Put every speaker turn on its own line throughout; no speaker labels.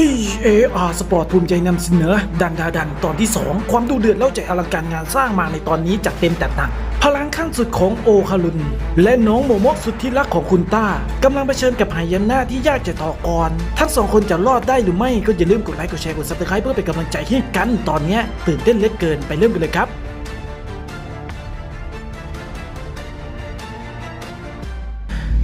TAR Sport ภูมิใจนำเสนอ ดันดาดันตอนที่ 2 ความดูเดือดเล่าใจอลังการงานสร้างมาในตอนนี้จัดเต็มแต่หนักพลังขั้นสุดของโอคารุน และน้องโมโมะสุดที่รักของคุณต้ากำลังเผชิญกับหายนะที่ยากจะต่อกรทั้งสองคนจะรอดได้หรือไม่ก็อย่าลืมกดไลค์กดแชร์กด subscribe เพื่อเป็นกำลังใจให้กันตอนนี้ตื่นเต้นเลือเกินไปเริ่มกันเลยครับ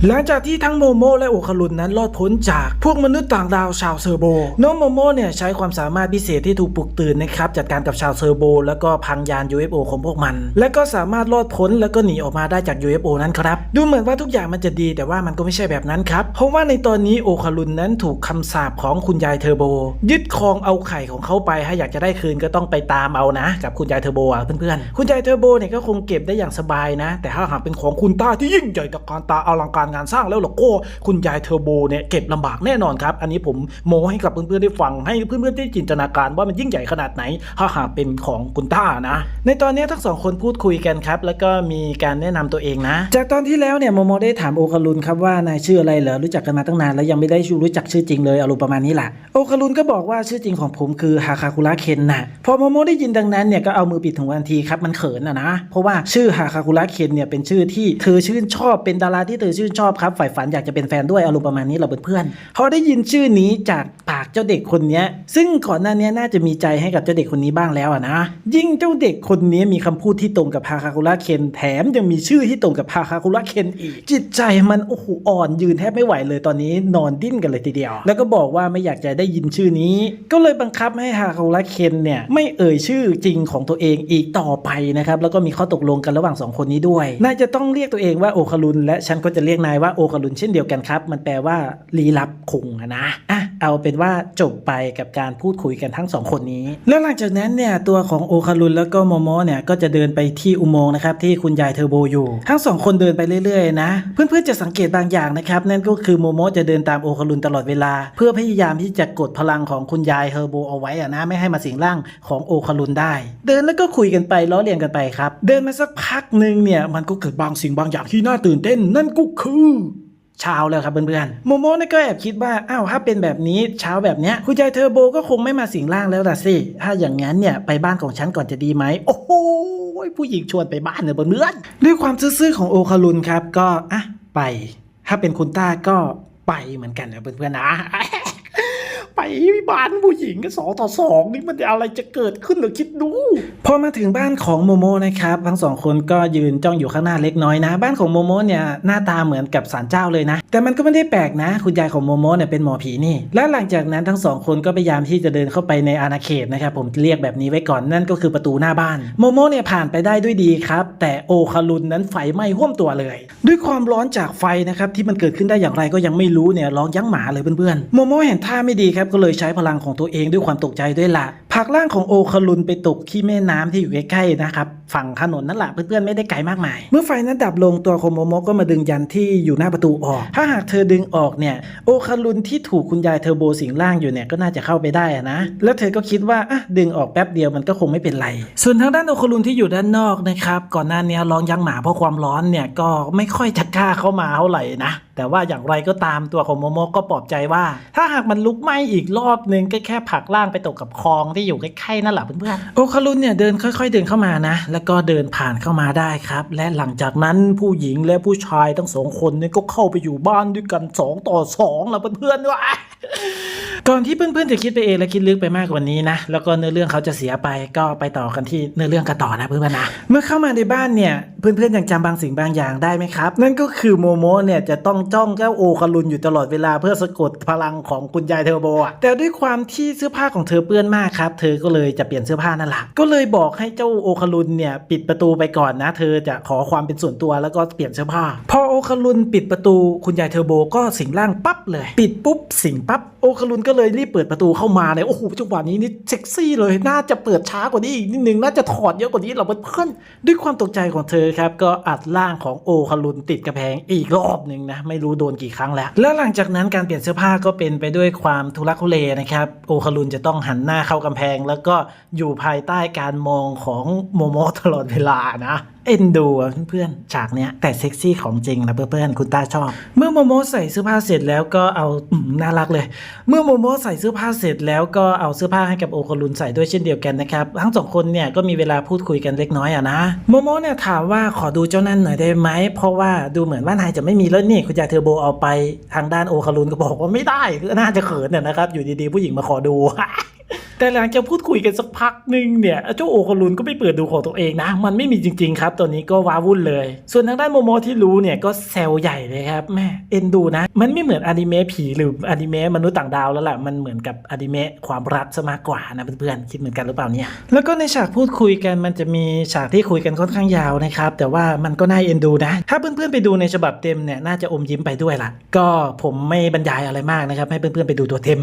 หลังจากที่ทั้งโมโมและโอคารุนนั้นรอดพ้นจากพวกมนุษย์ต่างดาวชาวเซอร์โบ น้องโมโมเนี่ยใช้ความสามารถพิเศษที่ถูกปลุกตื่นนะครับจัดการกับชาวเซอร์โบ แล้วก็พังยาน UFO ของพวกมัน และก็สามารถรอดพ้นแล้วก็หนีออกมาได้จาก UFO นั้นครับดูเหมือนว่าทุกอย่างมันจะดีแต่ว่ามันก็ไม่ใช่แบบนั้นครับเพราะว่าในตอนนี้โอคารุนนั้นถูกคำสาปของคุณยายเทอร์โบ ยึดครองเอาไข่ของเขาไปถ้าอยากจะได้คืนก็ต้องไปตามเอานะ กับคุณยายเทอร์โบอะเพื่อนๆคุณยายเทอร์โบเนี่ยก็คงเก็บได้อย่างสบายนะ แต่ถ้าหากเป็นของคุณต้าที่ยิ่งใหญ่ตะการตาอลังการงานสร้างแล้วล่ะก็คุณยายเทอร์โบเนี่ยเก็บลำบากแน่นอนครับ อันนี้ผมโมให้กับเพื่อนๆได้ฟังให้เพื่อนๆได้จินตนาการว่ามันยิ่งใหญ่ขนาดไหนถ้าหากเป็นของคุณต้านะ ในตอนนี้ทั้งสองคนพูดคุยกันครับ แล้วก็มีการแนะนำตัวเองนะ จากตอนที่แล้วเนี่ยโมโมได้ถามโอคารุนครับว่านายชื่ออะไรเหรอรู้จักกันมาตั้งนานแล้วยังไม่ได้รู้จักชื่อจริงเลยอารมณ์ประมาณนี้แหละโอคารุนก็บอกว่าชื่อจริงของผมคือฮาคาคุระเคนนะพอโมโมได้ยินดังนั้นเนี่ยก็เอามือปิดถุงทันทีครับมันเขินอะนะเพราะว่าชื่อฮาคาคุระเคนเนี่ยเป็นชื่อที่เธอชื่นชอบเป็นดาราที่เธอชื่นชอบครับฝ่ายฝันอยากจะเป็นแฟนด้วยอารมณ์ประมาณนี้เราเป็นเพื่อนพอได้ยินชื่อนี้จากปากเจ้าเด็กคนนี้ซึ่งก่อนหน้านี้น่าจะมีใจให้กับเจ้าเด็กคนนี้บ้างแล้วนะ ยิ่งเจ้าเด็กคนนี้มีคำพูดที่ตรงกับฮาคาคุระเคนแถมยังมีชื่อที่ตรงกับฮาคาคุระเคนอีก จิตใจมันโอ้โหอ่อนยืนแทบไม่ไหวเลยตอนนี้นอนดิ้นกันเลยทีเดียว แล้วก็บอกว่าไม่อยากจะได้ยินชื่อนี้ ก็เลยบังคับให้ฮาคาคุระเคนเนี่ยไม่เอ่ยชื่อจริงของตัวเองอีกต่อไปนะครับแล้วก็มีข้อตกลงกันระหว่างสองคนนี้ด้วยน่าจะต้องเรียกตัวเองว่าโอคารุนและฉันก็จะเรียกนว่าโอการุนเช่นเดียวกันครับ มันแปลว่าลี้ลับคงนะอะเอาเป็นว่าจบไปกับการพูดคุยกันทั้งสองคนนี้ แล้วหลังจากนั้นเนี่ยตัวของโอคารุนแล้วก็โมโมเนี่ยก็จะเดินไปที่อุโมงค์นะครับที่คุณยายเทอร์โบอยู่ ทั้งสองคนเดินไปเรื่อยๆนะ เพื่อนๆจะสังเกตบางอย่างนะครับนั่นก็คือโมโมจะเดินตามโอคารุนตลอดเวลา เพื่อพยายามที่จะกดพลังของคุณยายเทอร์โบเอาไว้อะนะไม่ให้มาสิงร่างของโอคารุนได้ เดินแล้วก็คุยกันไปล้อเลียนกันไปครับ เดินมาสักพักหนึ่งเนี่ยมันก็เกิดบางสิ่งบางอย่างที่น่าตื่นเต้นนั่นก็คือ เช้าแล้วครับเพื่อนๆโมโมเนี่ยก็แอบคิดว่าอ้าวถ้าเป็นแบบนี้เช้าแบบเนี้ยคุณยายเทอร์โบก็คงไม่มาสิงร่างแล้วล่ะสิถ้าอย่างนั้นเนี่ยไปบ้านของฉันก่อนจะดีไหมโอ้โหผู้หญิงชวนไปบ้านเนี่ยเพื่อนๆด้วยความซื่อๆของโอคารุนครับก็อะไป ถ้าเป็นคุณต้าก็ไปเหมือนกันนะเพื่อนๆนะ ไปบ้านผู้หญิงสองต่อสองนี่มันอะไรจะเกิดขึ้นหรือคิดดูพอมาถึงบ้านของโมโมนะครับ ทั้งสองคนก็ยืนจ้องอยู่ข้างหน้าเล็กน้อยนะ บ้านของโมโมเนี่ยหน้าตาเหมือนกับศาลเจ้าเลยนะ แต่มันก็ไม่ได้แปลกนะ คุณยายของโมโมเนี่ยเป็นหมอผีนี่ และหลังจากนั้นทั้งสองคนก็พยายามที่จะเดินเข้าไปในอาณาเขตนะครับผมเรียกแบบนี้ไว้ก่อนนั่นก็คือประตูหน้าบ้านโมโมเนี่ยผ่านไปได้ด้วยดีครับ แต่โอคารุนนั้นไฟไหม้ท่วมตัวเลย ด้วยความร้อนจากไฟนะครับที่มันเกิดขึ้นได้อย่างไรก็ยังไม่รู้เนี่ยร้องยั้งหมาเลยเพื่อนๆโมโมเห็นท่าไม่ดีครับก็เลยใช้พลังของตัวเองด้วยความตกใจด้วยละ ผักร่างของโอคารุนไปตกที่แม่น้ำที่อยู่ใกล้ๆนะครับฝั่งถนนนั่นแหละเพื่อนๆไม่ได้ไกลมากมาย เมื่อไฟนั้นดับลงตัวของโมโมก็มาดึงยันที่อยู่หน้าประตูออก ถ้าหากเธอดึงออกเนี่ยโอคารุนที่ถูกคุณยายเทอร์โบสิงร่างอยู่เนี่ยก็น่าจะเข้าไปได้นะแล้วเธอก็คิดว่าอะดึงออกแป๊บเดียวมันก็คงไม่เป็นไร ส่วนทางด้านโอคารุนที่อยู่ด้านนอกนะครับก่อนหน้านี้ร้องยังหมาเพราะความร้อนเนี่ยก็ไม่ค่อยจะกล้าเข้ามาเท่าไหร่นะแต่ว่าอย่างไรก็ตามตัวของโมโมก็ปลอบใจว่า ถ้าหากมันลุกไหม้อีกรอบนึงก็แค่ผักล่างไปตกกับคลองที่อยู่ใกล้ๆนั่นแหละเพื่อนๆโอคารุนเนี่ยเดินค่อย ๆ เดินเข้ามานะ แล้วก็เดินผ่านเข้ามาได้ครับ และหลังจากนั้นผู้หญิงและผู้ชายทั้งสองคนเนี่ยก็เข้าไปอยู่บ้านด้วยกันสองต่อสองแล้วเพื่อนๆว่าก่อนที่เพื่อนๆจะคิดไปเองและคิดลึกไปมากกว่านี้นะแล้วก็เนื้อเรื่องเขาจะเสียไปก็ไปต่อกันที่เนื้อเรื่องกันต่อนะเพื่อนๆนะเมื่อเข้ามาในบ้านเนี่ย เพื่อนๆยังจำบางสิ่งบางอย่างได้ไหมครับ นั่นก็คือโมโมเนี่ยจะต้องจ้องเจ้าโอคารุนอยู่ตลอดเวลาเพื่อสะกดพลังของคุณยายเทอร์โบอะแต่ด้วยความที่เสื้อผ้าของเธอเปื้อนมากครับ เธอก็เลยจะเปลี่ยนเสื้อผ้านั่นแหละก็เลยบอกให้เจ้าโอคารุนเนี่ยปิดประตูไปก่อนนะ เธอจะขอความเป็นส่วนตัวแล้วก็เปลี่ยนเสื้อผ้าพอโอ คารุนปิดประตู คุณยายเทอร์โบก็สิงร่างปั๊บเลย ปิดปุ๊บสิงปั๊บโอคารุนก็เลยรีบเปิดประตูเข้ามาเลยโอ้โหจังหวะนี้นี่เซ็กซี่เลยน่าจะเปิดช้ากว่านี้อีกนิดนึงน่าจะถอดเยอะกว่านี้เราเพื่อนด้วยความตกใจของเธอครับก็อัดร่างของโอคารุนติดกระแพงอีกรอบหนึ่งนะไม่รู้โดนกี่ครั้งแล้ว แล้วหลังจากนั้นการเปลี่ยนเสื้อผ้าก็เป็นไปด้วยความทุลักทุเลนะครับโอคารุนจะต้องหันหน้าเข้ากำแพง แล้วก็อยู่ภายใต้การมองของโมโมตลอดเวลานะ เอ็นดูอะเพื่อนๆ ฉากเนี้ย แต่เซ็กซี่ของจริงนะเพื่อนๆ คุณตาชอบ เมื่อโมโมใส่เสื้อผ้าเสร็จแล้วก็เอาน่ารักเลย เมื่อโมโมใส่เสื้อผ้าเสร็จแล้วก็เอาเสื้อผ้าให้กับโอคารุนใส่ด้วยเช่นเดียวกันนะครับ ทั้งสองคนเนี่ยก็มีเวลาพูดคุยกันเล็กน้อยอะนะโมโมเนี่ยถามว่าขอดูเจ้านั่นหน่อยได้ไหมเพราะว่าดูเหมือนว่านายจะไม่มีแล้วนี่คุณยายเทอร์โบเอาไปทางด้านโอคารุนก็บอกว่าไม่ได้น่าจะเขินเนี่ยนะครับอยู่ดีๆผู้หญิงมาขอดู แต่หลังจากพูดคุยกันสักพักหนึ่งเนี่ยเจ้าโอคารุนก็ไม่เปิดดูของตัวเองนะ มันไม่มีจริง ๆ ครับตัวนี้ก็ว้าวุ่นเลย ส่วนทางด้านโมโมที่รู้เนี่ยก็แซวใหญ่เลยครับแม่เอ็นดูนะ มันไม่เหมือนอนิเมะผีหรืออนิเมะมนุษย์ต่างดาวแล้วล่ะมันเหมือนกับอนิเมะความรักซะมากกว่านะเพื่อนๆคิดเหมือนกันหรือเปล่าเนี่ยแล้วก็ในฉากพูดคุยกันมันจะมีฉากที่คุยกันค่อนข้างยาวนะครับแต่ว่ามันก็น่าเอ็นดูนะ ถ้าเพื่อนๆไปดูในฉบับเต็มเนี่ยน่าจะอมยิ้มไปด้วยล่ะ ก็ผมไม่บรรยายอะไรมากนะครับให้เพื่อนๆไปดูตัวเต็ม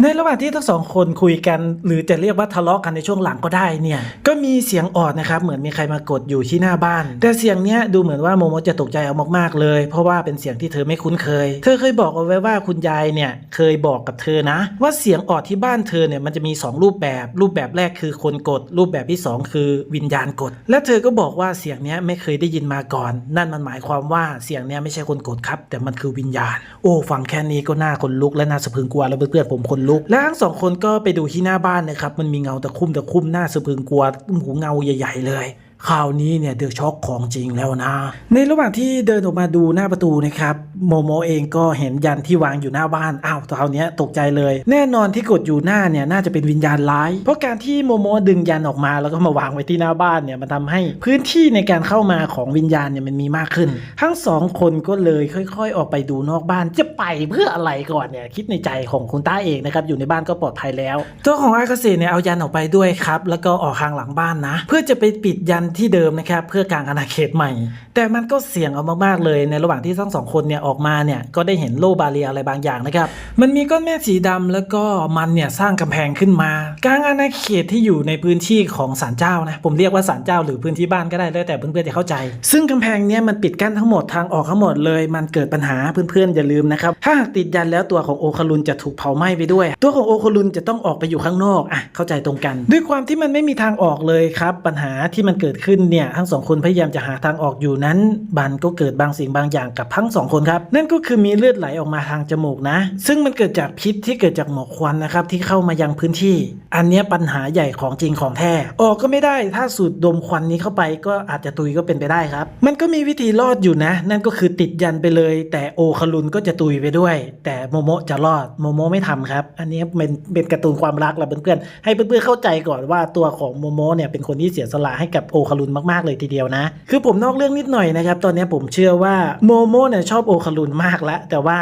ในระหว่างที่ทั้งสองคนคุยกัน หรือจะเรียกว่าทะเลาะกันในช่วงหลังก็ได้เนี่ย ก็มีเสียงออดนะครับ เหมือนมีใครมากดอยู่ที่หน้าบ้าน แต่เสียงเนี้ยดูเหมือนว่าโมโมจะตกใจเอามากๆเลย เพราะว่าเป็นเสียงที่เธอไม่คุ้นเคย เธอเคยบอกเอาไว้ว่าคุณยายเนี่ยเคยบอกกับเธอนะ ว่าเสียงออดที่บ้านเธอเนี่ยมันจะมี 2 รูปแบบ รูปแบบแรกคือคนกด รูปแบบที่ 2 คือวิญญาณกด และเธอก็บอกว่าเสียงเนี้ยไม่เคยได้ยินมาก่อน นั่นมันหมายความว่าเสียงเนี้ยไม่ใช่คนกดครับ แต่มันคือวิญญาณ โอ้ฟังแค่นี้ก็น่าขนลุกและน่าสะพรึงกลัวแล้วเพื่อนๆผมขนลุก และทั้งสองคนก็ไปดูที่หน้าบ้านนะครับ มันมีเงาตะคุ่มตะคุ่มหน้าสะพรึงกลัวหูเงาใหญ่ ๆ เลย คราวนี้เนี่ยเดอะช็อกของจริงแล้วนะ ในระหว่างที่เดินออกมาดูหน้าประตูนะครับโมโมเองก็เห็นยันที่วางอยู่หน้าบ้านอ้าวคราวเนี้ยตกใจเลย แน่นอนที่กดอยู่หน้าเนี่ยน่าจะเป็นวิญญาณร้าย เพราะการที่โมโมดึงยันออกมา แล้วก็มาวางไว้ที่หน้าบ้านเนี่ยมันทำให้พื้นที่ในการเข้ามาของวิญญาณเนี่ยมันมีมากขึ้น ทั้งสองคนก็เลยค่อย ๆ ออกไปดูนอกบ้านจะไปเพื่ออะไรก่อนเนี่ยคิดในใจของคุณต้าเองนะครับอยู่ในบ้านก็ปลอดภัยแล้ว ตัวของอากาเซเนี่ยเอายันออกไปด้วยครับแล้วก็ออกทางหลังบ้านนะ เพื่อจะไปปิดยันที่เดิมนะครับเพื่อกางอาณาเขตใหม่ แต่มันก็เสี่ยงเอามากๆเลยในระหว่างที่ทั้งสองคนเนี่ยออกมาเนี่ยก็ได้เห็นโลบาเรียอะไรบางอย่างนะครับมันมีก้อนเมฆสีดำแล้วก็มันเนี่ยสร้างกำแพงขึ้นมากลางอาณาเขตที่อยู่ในพื้นที่ของศาลเจ้านะผมเรียกว่าศาลเจ้าหรือพื้นที่บ้านก็ได้แล้วแต่เพื่อนๆจะเข้าใจ ซึ่งกำแพงเนี้ยมันปิดกั้นทั้งหมดทางออกทั้งหมดเลย มันเกิดปัญหาเพื่อนๆอย่าลืมนะครับถ้าหากติดยันแล้วตัวของโอคารุนจะถูกเผาไหม้ไปด้วย ตัวของโอคารุนจะต้องออกไปอยู่ข้างนอกอะเข้าใจตรงกัน ด้วยความที่มันไม่มีทางออกเลยครับปัญหาที่มันเกิดขึ้นเนี่ยทั้งสองคนพยายามจะหาทางออกอยู่นั้น บันก็เกิดบางสิ่งบางอย่างกับทั้งสองคนครับ นั่นก็คือมีเลือดไหลออกมาทางจมูกนะ ซึ่งมันเกิดจากพิษที่เกิดจากหมอกควันนะครับที่เข้ามายังพื้นที่ อันนี้ปัญหาใหญ่ของจริงของแท้ออกก็ไม่ได้ถ้าสูดดมควันนี้เข้าไปก็อาจจะตุยก็เป็นไปได้ครับ มันก็มีวิธีรอดอยู่นะ นั่นก็คือติดยันไปเลย แต่โอคารุนก็จะตุยไปด้วย แต่โมโมจะรอดโมโมไม่ทำครับ อันนี้เป็นเป็นการ์ตูนความรักละเพื่อนๆให้เพื่อนๆเข้าใจก่อนว่าตัวของโมโมเนี่ยเป็นคนที่เสียสละให้กับโอคารุนมากๆเลยทีเดียวนะ คือผมนอกเรื่องนิดหน่อยนะครับ ตอนนี้ผมเชื่อว่าโมโม่เนี่ยชอบโอคารุนมากแล้วแต่ว่า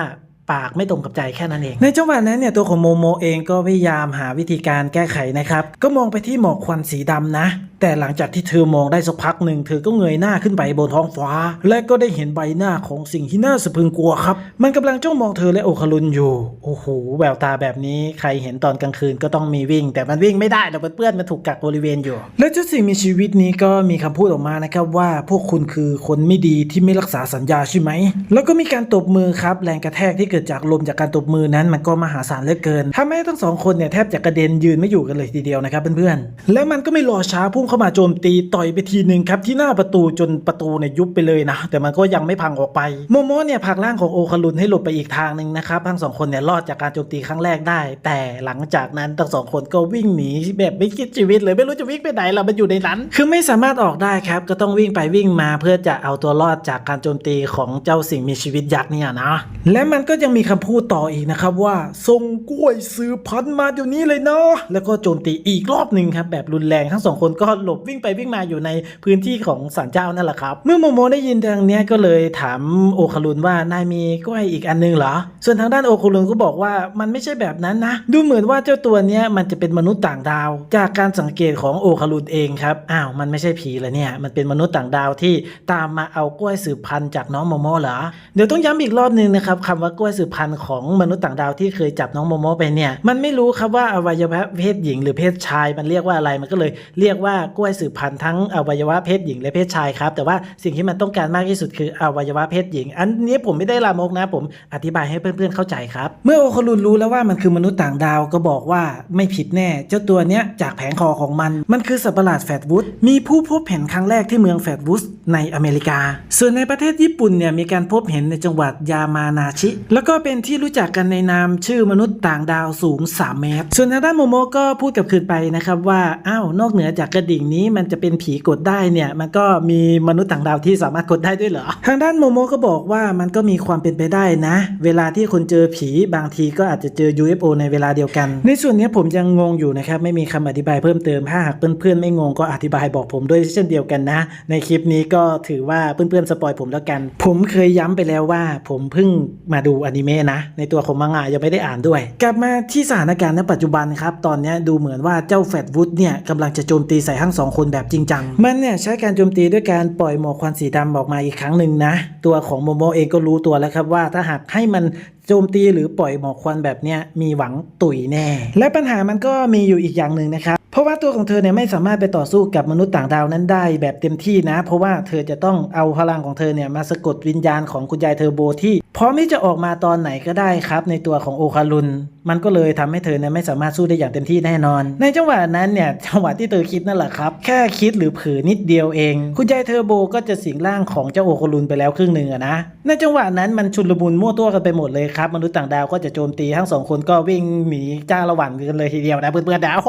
ปากไม่ตรงกับใจแค่นั้นเอง ในจังหวะนั้นเนี่ยตัวของโมโมเองก็พยายามหาวิธีการแก้ไขนะครับ ก็มองไปที่หมอกควันสีดำนะ แต่หลังจากที่เธอมองได้สักพักหนึ่งเธอก็เงยหน้าขึ้นไปบนท้องฟ้า และก็ได้เห็นใบหน้าของสิ่งที่น่าสะพรึงกลัวครับ มันกำลังจ้องมองเธอและโอคารุนอยู่ โอ้โหแววตาแบบนี้ใครเห็นตอนกลางคืนก็ต้องมีวิ่ง แต่มันวิ่งไม่ได้หรอกเพื่อนมันถูกกักบริเวณอยู่ และเจ้าสิ่งมีชีวิตนี้ก็มีคำพูดออกมานะครับว่าพวกคุณคือคนไม่ดีที่ไม่รักษาสัญญาใช่ไหมแล้วก็มีการตบมือครับแรงกระแทกที่เกิดจากลมจากการตบมือนั้นมันก็มหาศาลเหลือเกินทำให้ทั้งสองคนเนี่ยแทบจะกระเด็นยืนไม่อยู่กันเลยทีเดียวนะครับเพื่อนๆแล้วมันก็ไม่รอช้าพุ่งเข้ามาโจมตีต่อยไปทีหนึ่งครับที่หน้าประตูจนประตูเนี่ยยุบไปเลยนะแต่มันก็ยังไม่พังออกไปโมโมเนี่ยผักร่างของโอคารุนให้หลบไปอีกทางหนึ่งนะครับทั้งสองคนเนี่ยรอดจากการโจมตีครั้งแรกได้ แต่หลังจากนั้นทั้งสองคนก็วิ่งหนีแบบไม่คิดชีวิตเลยไม่รู้จะวิ่งไปไหนเรามันอยู่ในนั้น คือไม่สามารถออกได้ครับก็ต้องวิ่งไปวิ่งมาเพื่อจะเอาตัวรอดจากการโจมตีของเจ้าสิ่งมีชีวิตยักษ์เนี่ยนะและมันก็ยังมีคำพูดต่ออีกนะครับว่าส่งกล้วยซื้อพันธุ์มาเดี๋ยวนี้เลยเนาะแล้วก็โจมตีอีกรอบหนึ่งครับแบบรุนแรงทั้งสองคนก็หลบวิ่งไปวิ่งมาอยู่ในพื้นที่ของศาลเจ้านั่นแหละครับ เมื่อโมโมได้ยินดังนี้ก็เลยถามโอคารุนว่านายมีกล้วยอีกอันนึงเหรอ ส่วนทางด้านโอคารุนก็บอกว่ามันไม่ใช่แบบนั้นนะ ดูเหมือนว่าเจ้าตัวเนี้ยมันจะเป็นมนุษย์ต่างดาว จากการสังเกตของโอคารุนเองครับอ้าวมันไม่ใช่ผีเลยเนี่ยมันเป็นมนุษย์ต่างดาวที่ตามมาเอากล้วยสืบพันธุ์จากน้องโมโมเหรอเดี๋ยวต้องย้ำอีกรอบนึงนะครับคำว่ากล้วยสืบพันธุ์ของมนุษย์ต่างดาวที่เคยจับน้องโมโมไปเนี่ยมันไม่รู้ครับว่าอวัยวะเพศหญิงหรือเพศชาย มันเรียกว่าอะไรมันก็เลยเรียกว่ากล้วยสืบพันธุ์ทั้งอวัยวะเพศหญิงและเพศชายครับแต่ว่าสิ่งที่มันต้องการมากที่สุดคืออวัยวะเพศหญิง อันนี้ผมไม่ได้ลามกนะ ผมอธิบายให้เพื่อนๆเข้าใจครับ เมื่อโอคารุนรู้แล้วว่ามันคือมนุษย์ต่างดาวก็บอกว่าไม่ผิดแน่ เจ้าตัวเนี้ยจากแผงคอของมัน มันคือสัตว์ประหลาดแฟตวูดมีผู้พบเห็นครั้งแรกที่เมืองแฟตวูดในอเมริกา ส่วนในประเทศญี่ปุ่นเนี่ยมีการพบเห็นในจังหวัดยามานาชิแล้แล้วก็เป็นที่รู้จักกันในนามชื่อมนุษย์ต่างดาวสูง 3 เมตร ส่วนทางด้านโมโมก็พูดกับคืนไปนะครับว่าอ้าวนอกเหนือจากกระดิ่งนี้มันจะเป็นผีกดได้เนี่ย มันก็มีมนุษย์ต่างดาวที่สามารถกดได้ด้วยเหรอ ทางด้านโมโมก็บอกว่ามันก็มีความเป็นไปได้นะ เวลาที่คนเจอผีบางทีก็อาจจะเจอ UFO ในเวลาเดียวกัน ในส่วนนี้ผมยังงงอยู่นะครับไม่มีคำอธิบายเพิ่มเติมถ้าหากเพื่อนๆไม่งงก็อธิบายบอกผมด้วยเช่นเดียวกันนะ ในคลิปนี้ก็ถือว่าเพื่อนๆสปอยผมแล้วกัน ผมเคยย้ำไปแล้วว่าผมเพิ่งมาดูอนิเมะนะ ในตัวของมังงะยังไม่ได้อ่านด้วย กลับมาที่สถานการณ์ณปัจจุบันครับ ตอนนี้ดูเหมือนว่าเจ้าแฟตวูดเนี่ยกำลังจะโจมตีใส่ทั้งสองคนแบบจริงจัง มันเนี่ยใช้การโจมตีด้วยการปล่อยหมอกควันสีดำออกมาอีกครั้งหนึ่งนะ ตัวของโมโมเองก็รู้ตัวแล้วครับว่าถ้าหากให้มันโจมตีหรือปล่อยหมอกควันแบบเนี้ยมีหวังตุ๋ยแน่ และปัญหามันก็มีอยู่อีกอย่างหนึ่งนะครับ เพราะว่าตัวของเธอเนี่ยไม่สามารถไปต่อสู้กับมนุษย์ต่างดาวนั้นได้แบบเต็มที่นะ เพราะว่าเธอจะต้องเอาพลังของเธอเนี่ยมาสะกดวิญญาณของคุณยายเทอร์โบที่ พร้อมที่จะออกมาตอนไหนก็ได้ครับในตัวของโอคารุนมันก็เลยทำให้เธอเนี่ยไม่สามารถสู้ได้อย่างเต็มที่แน่นอน ในจังหวะนั้นเนี่ยจังหวะที่เธอคิดนั่นแหละครับ แค่คิดหรือเผลอนิดเดียวเอง คุณยายเทอร์โบก็จะสิงร่างของเจ้าโอโคารุนไปแล้วครึ่งหนึ่งอะนะในจังหวะนั้นมันชุนลมุนมั่วตัวกันไปหมดเลยครับมนุษย์ต่างดาวก็จะโจมตีทั้งสองคนก็วิ่งหนีจ้าละหวันกันเลยทีเดียวนะเพื่อนๆดาว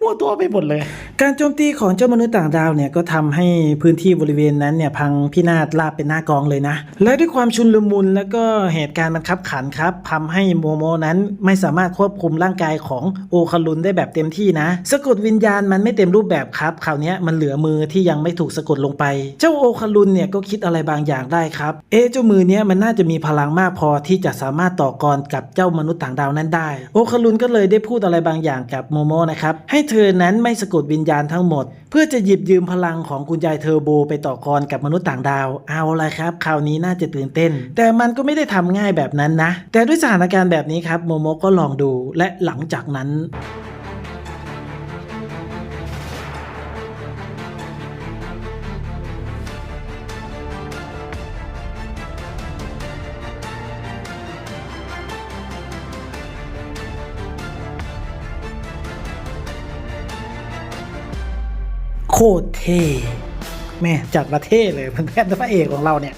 มั่วตัวไปหมดเลย การโจมตีของเจ้ามนุษย์ต่างดาวเนี่ยก็ทำให้พื้นที่บริเวณนั้นเนี่ยพังพินาศราบเป็นหน้ากองเลยนะ และด้วยความชุนลมุนแล้วก็เหตุการณ์มันคับขันครับทำให้โมโมนั้นไม่สามารถควบคุมร่างกายของโอคารุนได้แบบเต็มที่นะ สะกดวิญญาณมันไม่เต็มรูปแบบครับคราวนี้มันเหลือมือที่ยังไม่ถูกสะกดลงไป เจ้าโอคารุนเนี่ยก็คิดอะไรบางอย่างได้ครับ เอะเจ้ามือเนี้ยมันน่าจะมีพลังมากพอที่จะสามารถต่อกรกับเจ้ามนุษย์ต่างดาวนั้นได้ โอคารุนก็เลยได้พูดอะไรบางอย่างกับโมโมนะครับให้เธอนั้นไม่สะกดวิญญาณทั้งหมด เพื่อจะหยิบยืมพลังของคุณยายเทอร์โบไปต่อกรกับมนุษย์ต่างดาว เอาละครับคราวนี้น่าจะตื่นเต้น แต่มันก็ไม่ได้ทำง่ายแบบนั้นนะ แต่ด้วยสถานการณ์แบบนี้ครับโมโมก็ลองดูและหลังจากนั้นโคตรเท่แม่จัดมาเท่เลยมันแพทย์พระเอกของเราเนี่ย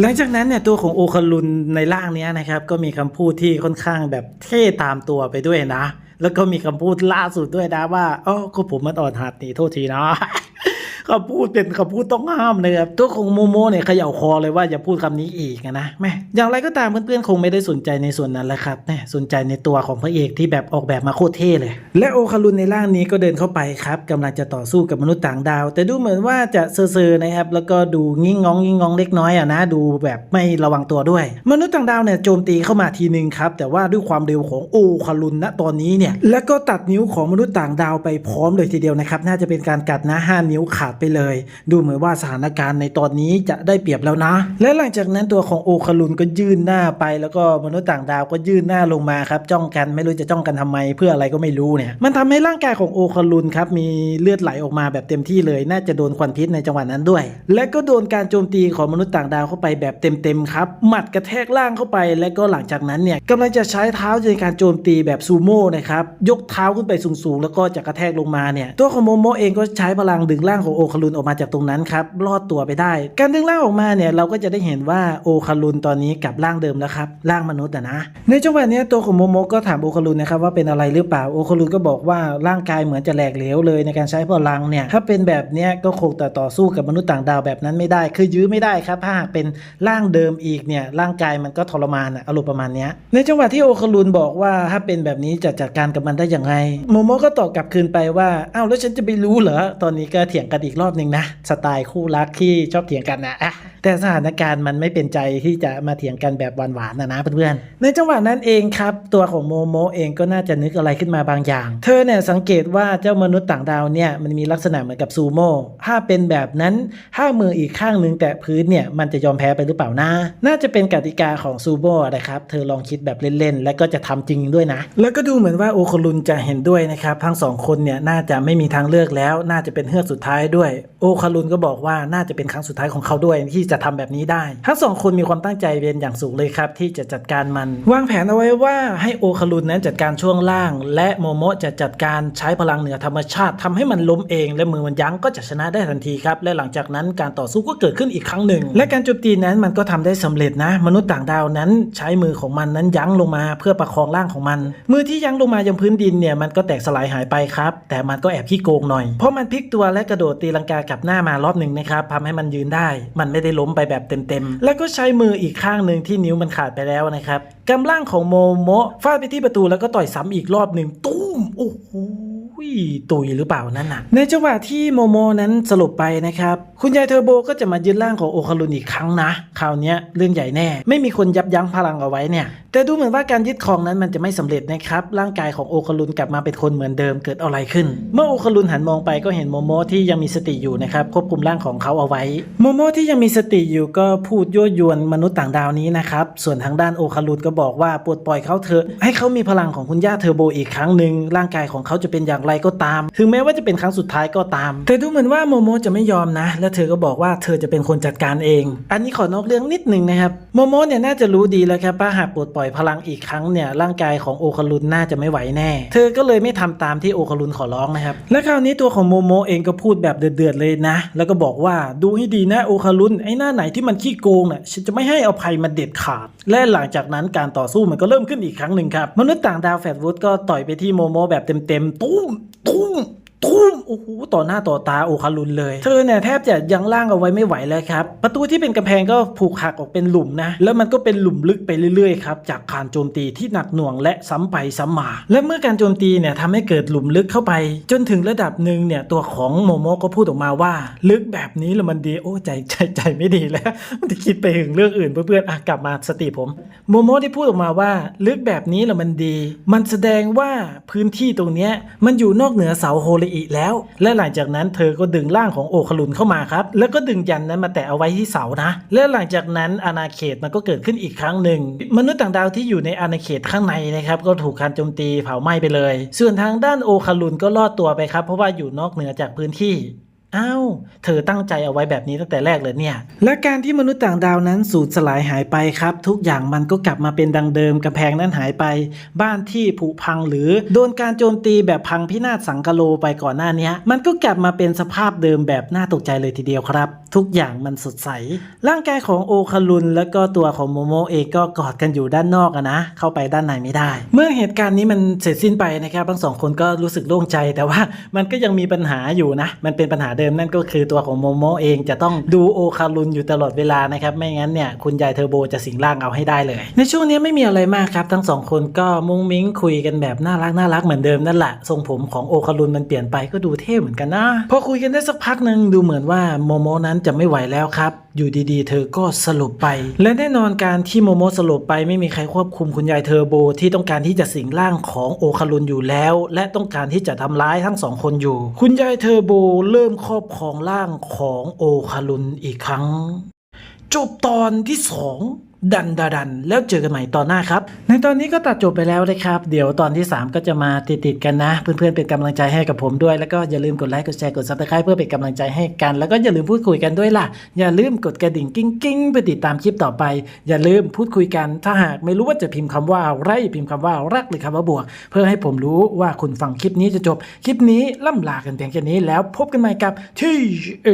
หลังจากนั้นเนี่ยตัวของโอคารุนในร่างเนี้ยนะครับก็มีคำพูดที่ค่อนข้างแบบเท่ตามตัวไปด้วยนะ แล้วก็มีคำพูดล่าสุดด้วยนะว่าอ๋อก็ผมมันอ่อนหัดนี่โทษทีนะ คำพูดเป็นคำพูดต้องห้ามเลยครับตัวของโมโมเนี่ยเขย่าคอเลยว่าอย่าพูดคำนี้อีกนะแม่อย่างไรก็ตามเพื่อนๆคงไม่ได้สนใจในส่วนนั้นแหละครับแม่สนใจในตัวของพระเอกที่แบบออกแบบมาโคตรเท่เลย และโอคารุนในร่างนี้ก็เดินเข้าไปครับกำลังจะต่อสู้กับมนุษย์ต่างดาว แต่ดูเหมือนว่าจะเซอร์ๆนะครับแล้วก็ดูงิ้งงองงิ้งงองเล็กน้อยอะนะดูแบบไม่ระวังตัวด้วย มนุษย์ต่างดาวเนี่ยโจมตีเข้ามาทีนึงครับแต่ว่าด้วยความเร็วของโอคารุนณตอนนี้เนี่ยแล้วก็ตัดนิ้วของมนุษย์ต่างดาวไปพร้อมเลยทีเดียวนะครับน่าจะเป็นการกัดนะห้านิ้วขาดไปเลย ดูเหมือนว่าสถานการณ์ในตอนนี้จะได้เปรียบแล้วนะ และหลังจากนั้นตัวของโอคารุนก็ยื่นหน้าไป แล้วก็มนุษย์ต่างดาวก็ยื่นหน้าลงมาครับจ้องกันไม่รู้จะจ้องกันทำไมเพื่ออะไรก็ไม่รู้เนี่ยมันทำให้ร่างกายของโอคารุนครับมีเลือดไหลออกมาแบบเต็มที่เลย น่าจะโดนควันพิษในจังหวะนั้นด้วย และก็โดนการโจมตีของมนุษย์ต่างดาวเข้าไปแบบเต็มๆครับหมัดกระแทกล่างเข้าไป และก็หลังจากนั้นเนี่ยกำลังจะใช้เท้าในการโจมตีแบบซูโม่นะครับยกเท้าขึ้นไปสูงๆแล้วก็จะกระแทกลงมาเนี่ยตัวของโมโมเองก็ใช้พลังดึงร่างของโอคารุนออกมาจากตรงนั้นครับรอดตัวไปได้ การดึงร่างออกมาเนี่ยเราก็จะได้เห็นว่าโอคารุนตอนนี้กลับร่างเดิมแล้วครับร่างมนุษย์อะนะ ในจังหวะนี้ตัวของโมโมก็ถามโอคารุนนะครับว่าเป็นอะไรหรือเปล่าโอคารุนก็บอกว่าร่างกายเหมือนจะแหลกเหลวเลยในการใช้พลังเนี่ยถ้าเป็นแบบนี้ก็คงแต่ต่อสู้กับมนุษย์ต่างดาวแบบนั้นไม่ได้ คือยื้อไม่ได้ครับถ้าหากเป็นร่างเดิมอีกเนี่ยร่างกายมันก็ทรมานอะอารมณ์ประมาณนี้ในจังหวะที่โอคารุนบอกว่าถ้าเป็นแบบนี้จะจัดการกับมันได้อย่างไรโมโมก็ตอบกลับคืนไปว่าอ้าวแล้วฉันจะไปรู้เหรอตอนนี้ก็เถียงกันอีกรอบหนึ่งนะ สไตล์คู่รักที่ชอบเถียงกันนะอะ แต่สถานการณ์มันไม่เป็นใจที่จะมาเถียงกันแบบหวานๆนะนะเพื่อนๆในจังหวะนั้นเองครับตัวของโมโมเองก็น่าจะนึกอะไรขึ้นมาบางอย่าง เธอเนี่ยสังเกตว่าเจ้ามนุษย์ต่างดาวเนี่ยมันมีลักษณะเหมือนกับซูโม่ถ้าเป็นแบบนั้นถ้ามืออีกข้างหนึงแตะพื้นเนี่ยมันจะยอมแพ้ไปหรือเปล่านะน่าจะเป็นกติกาของซูโม่นะครับเธอลองคิดแบบเล่นๆและก็จะทำจริงด้วยนะ แล้วก็ดูเหมือนว่าโอคลุนจะเห็นด้วยนะครับทั้งสองคนเนี่ยน่าจะไม่มีทางเลือกแล้ว น่าจะเป็นเฮือกสุดท้ายด้วย โอคารุนก็บอกว่าน่าจะเป็นครั้งสุดท้ายของเขาด้วยที่จะทำแบบนี้ได้ ทั้งสองคนมีความตั้งใจเป็นอย่างสูงเลยครับ ที่จะจัดการมัน วางแผนเอาไว้ว่าให้โอคารุนนั้นจัดการช่วงล่าง และโมโมะจะจัดการใช้พลังเหนือธรรมชาติทำให้มันล้มเอง และมือมันยั้งก็จะชนะได้ทันทีครับ และหลังจากนั้นการต่อสู้ก็เกิดขึ้นอีกครั้งหนึ่ง และการโจมตีนั้นมันก็ทำได้สำเร็จนะ มนุษย์ต่างดาวนั้นใช้มือของมันนั้นยั้งลงมาเพื่อประคองร่างของมัน มือที่ยั้งลงมายังพื้นดินเนี่ยมันก็แตกสลายหายไปครับ แต่มันก็แอบขี้โกงหน่อยเพราะมันพลิกตัวและกระโดดตีลังกากลับหน้ามารอบหนึ่งนะครับทำให้มันยืนได้ มันไม่ได้ล้มไปแบบเต็มๆ แล้วก็ใช้มืออีกข้างหนึ่งที่นิ้วมันขาดไปแล้วนะครับกำลังของโมโมะฟาดไปที่ประตูแล้วก็ต่อยซ้ำอีกรอบหนึ่งตุ้มโอ้โห ตุยหรือเปล่านั่นน่ะ ในจังหวะที่โมโมนั้นสลบไปนะครับ คุณยายเทอร์โบก็จะมายึดร่างของโอคารุนอีกครั้งนะ คราวนี้เรื่องใหญ่แน่ ไม่มีคนยับยั้งพลังเอาไว้เนี่ย แต่ดูเหมือนว่าการยึดครองนั้นมันจะไม่สำเร็จนะครับ ร่างกายของโอคารุนกลับมาเป็นคนเหมือนเดิมเกิดอะไรขึ้น เมื่อโอคารุนหันมองไปก็เห็นโมโมที่ยังมีสติอยู่นะครับควบคุมร่างของเขาเอาไว้ โมโมที่ยังมีสติอยู่ก็พูดยั่วยวนมนุษย์ต่างดาวนี้นะครับ ส่วนทางด้านโอคารุนก็บอกว่าปลดปล่อยเขาเถอะให้เขามีพลังของคุณย่าเทอร์โบอีกครั้งหนึ่งร่างกายของเขาจะเป็นอย่างไรก็ตาม ถึงแม้ว่าจะเป็นครั้งสุดท้ายก็ตามแต่ดูเหมือนว่าโมโมจะไม่ยอมนะ และเธอก็บอกว่าเธอจะเป็นคนจัดการเอง อันนี้ขอนอกเรื่องนิดหนึ่งนะครับ โมโมเนี่ยน่าจะรู้ดีแล้วครับว่าหากปลดปล่อยพลังอีกครั้งเนี่ยร่างกายของโอคารุนน่าจะไม่ไหวแน่ เธอก็เลยไม่ทำตามที่โอคารุนขอร้องนะครับ และคราวนี้ตัวของโมโมเองก็พูดแบบเดือดๆเลยนะ แล้วก็บอกว่าดูให้ดีนะโอคารุนไอ้หน้าไหนที่มันขี้โกงน่ะฉันจะไม่ให้อภัยมันเด็ดขาด และหลังจากนั้นการต่อสู้มันก็เริ่มขึ้นอีกครั้งหนึ่งครับ มนุษย์ต่างดาวแฟดวูดก็ต่อยไปที่โมโมแบบเต็มๆตุ้มตุ้ มตุ้มโอ้โหต่อหน้าต่อตาโอคารุนเลย เธอเนี่ยแทบจะยังล่างเอาไว้ไม่ไหวแล้วครับ ประตูที่เป็นกำแพงก็ผูกหักออกเป็นหลุมนะ แล้วมันก็เป็นหลุมลึกไปเรื่อยๆครับ จากการโจมตีที่หนักหน่วงและซ้ำไปซ้ำมา และเมื่อการโจมตีเนี่ยทำให้เกิดหลุมลึกเข้าไป จนถึงระดับหนึ่งเนี่ยตัวของโมโมก็พูดออกมาว่า ลึกแบบนี้แล้วมันดีโอ้ใจใจใจไม่ดีแล้วมันจะคิดไปถึงเรื่องอื่นเพื่อนๆอะกลับมาสติผมโมโมได้พูดออกมาว่า ลึกแบบนี้แล้วมันดี มันแสดงว่าพื้นที่ตรงเนี้ยมันอยู่นอกเหนือเสาโฮลิอิแล้ว และหลังจากนั้นเธอก็ดึงร่างของโอคารุนเข้ามาครับ แล้วก็ดึงยันนั้นมาแตะเอาไว้ที่เสานะ และหลังจากนั้นอาณาเขตมันก็เกิดขึ้นอีกครั้งหนึ่ง มนุษย์ต่างดาวที่อยู่ในอาณาเขตข้างในนะครับก็ถูกการโจมตีเผาไหม้ไปเลย ส่วนทางด้านโอคารุนก็รอดตัวไปครับ เพราะว่าอยู่นอกเหนือจากพื้นที่ อ้าว เธอตั้งใจเอาไว้แบบนี้ตั้งแต่แรกเลยเนี่ย และการที่มนุษย์ต่างดาวนั้นสูญสลายหายไปครับ ทุกอย่างมันก็กลับมาเป็นดังเดิมกำแพงนั้นหายไป บ้านที่ผุพังหรือโดนการโจมตีแบบพังพินาศสังกะโลไปก่อนหน้านี้มันก็กลับมาเป็นสภาพเดิมแบบน่าตกใจเลยทีเดียวครับ ทุกอย่างมันสดใส ร่างกายของโอคารุนและก็ตัวของโมโมเองก็กอดกันอยู่ด้านนอกอะนะ เข้าไปด้านในไม่ได้ เมื่อเหตุการณ์นี้มันเสร็จสิ้นไปนะครับ ทั้งสองคนก็รู้สึกโล่งใจ แต่ว่ามันก็ยังมีปัญหาอยู่นะ มันเป็นปัญหาเดิมนั่นก็คือตัวของโมโมเองจะต้องดูโอคารุนอยู่ตลอดเวลานะครับ ไม่งั้นเนี่ยคุณยายเทอร์โบจะสิงร่างเอาให้ได้เลย ในช่วงนี้ไม่มีอะไรมากครับ ทั้งสองคนก็มุ้งมิ้งคุยกันแบบน่ารักน่ารักเหมือนเดิมนั่นแหละ ทรงผมของโอคารุนมันเปลี่ยนไปก็ดูเท่เหมือนกันนะ พอคุยกันได้สักพักหนึ่งดูเหมือนว่าโมโมนั้นจะไม่ไหวแล้วครับ อยู่ดีๆ เธอก็สลบไป และแน่นอนการที่โมโมสลบไปไม่มีใครควบคุมคุณยายเทอร์โบที่ต้องการที่จะสิงร่างของโอคารุนอยู่แล้ว และต้องการที่จะทำร้ายทั้งสองคนอยู่ คุณยายเทอร์โบเริ่มครอบครองร่างของโอคารุนอีกครั้ง จบตอนที่สอง ดันดาดัน แล้วเจอกันใหม่ตอนหน้าครับ ในตอนนี้ก็ตัดจบไปแล้วนะครับ เดี๋ยวตอนที่ 3 ก็จะมาติดๆกันนะ เพื่อนๆเป็นกำลังใจให้กับผมด้วย แล้วก็อย่าลืมกดไลค์กดแชร์กดซับสไครป์เพื่อเป็นกำลังใจให้กัน แล้วก็อย่าลืมพูดคุยกันด้วยล่ะ อย่าลืมกดกระดิ่งกิ้งกิ้งๆเพื่อติดตามคลิปต่อไป อย่าลืมพูดคุยกัน ถ้าหากไม่รู้ว่าจะพิมพ์คำว่าอะไรพิมพ์คำว่ารักหรือคำว่าบวก เพื่อให้ผมรู้ว่าคุณฟังคลิปนี้จะจบ คลิปนี้ล่ำลากันเพียงแค่นี้แล้วพบกันใหม่กับที่เอ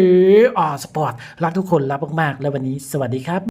อสปอร์ตรักทุกคนรักมากๆ และวันนี้สวัสดีครับ